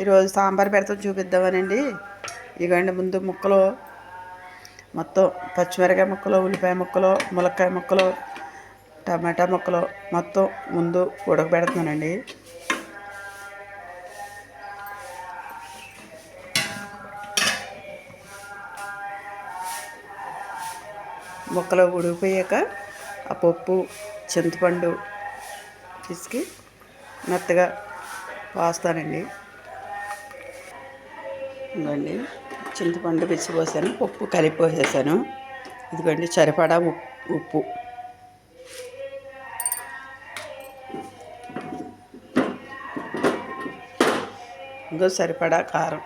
ఈరోజు సాంబార్ పెడతాం చూపిద్దామనండి. ఇవ్వండి ముందు ముక్కలు. మొత్తం పచ్చిమిరకాయ ముక్కలు ఉల్లిపాయ ముక్కలు ములక్కాయ ముక్కలు టమాటా ముక్కలు మొత్తం ముందు ఉడకబెడుతున్నానండి. ముక్కలు ఉడికిపోయాక ఆ పప్పు చింతపండు పిసికి మెత్తగా వాస్తానండి. ఇదిగోండి చింతపండు పిచ్చిపోసాను పప్పు కలిపి పోసేసాను ఇదిగోండి సరిపడా ఉప్పు. ఇంకో సరిపడా కారం.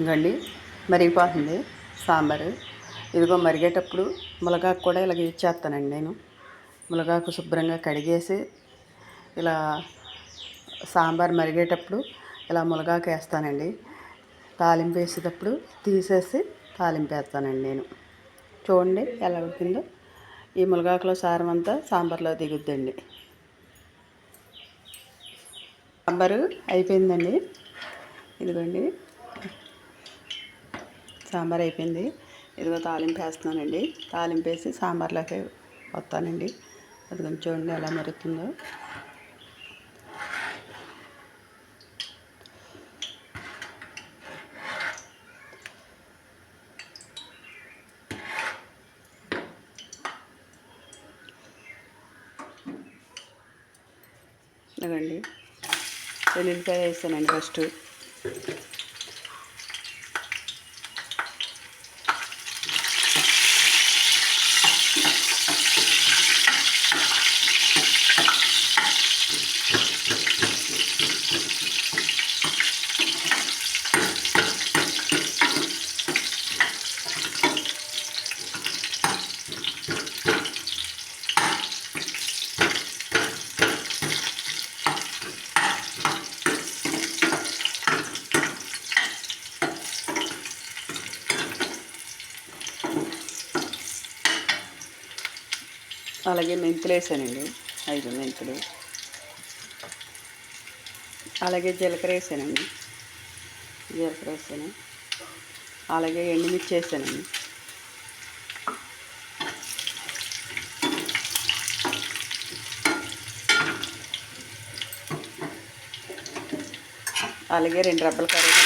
ఇంకండి మరిగిపోతుంది. సాంబారు. ఇదిగో మరిగేటప్పుడు ములగాకు కూడా ఇలాగ ఇచ్చేస్తానండి నేను. ములగాకు శుభ్రంగా కడిగేసి ఇలా సాంబార్ మరిగేటప్పుడు ఇలా ములగాకు వేస్తానండి. తాలింపు వేసేటప్పుడు తీసేసి తాలింపు వేస్తానండి నేను. చూడండి ఎలా ఉడికిందో. ఈ ములగాకులో సారం అంతా సాంబార్లో దిగుద్దండి. సాంబారు అయిపోయిందండి. ఇదిగోండి. సాంబార్ అయిపోయింది. ఇదిగో తాలింపు వేస్తున్నానండి. తాలింపు వేసి సాంబార్లోకి వస్తానండి. అది కొంచెం చూడండి ఎలా మరుగుతుందో. ఇదిగండి. వెల్లుల్లిపాయ వేస్తానండి ఫస్ట్. అలాగే మెంతులు వేసానండి. ఐదు మెంతులు. అలాగే జీలకర్ర వేసానండి. జీలకర్ర వేసాను. అలాగే ఎండుమిర్చి వేసానండి. అలాగే రెండు రబ్బల కర్రీ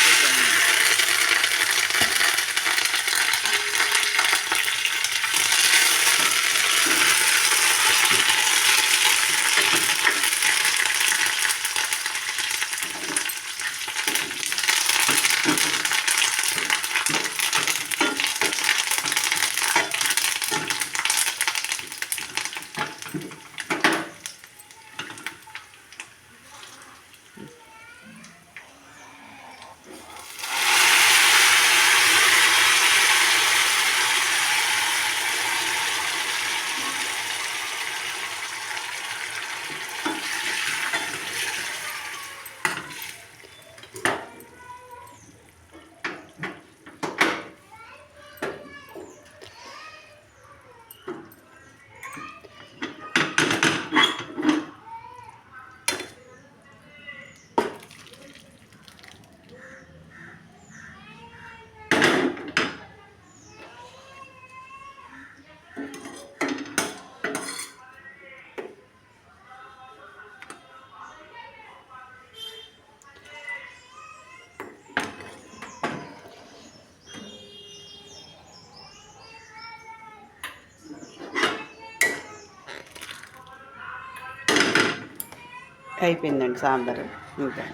అయిపోయిందండి సాంబారు. ఇంకా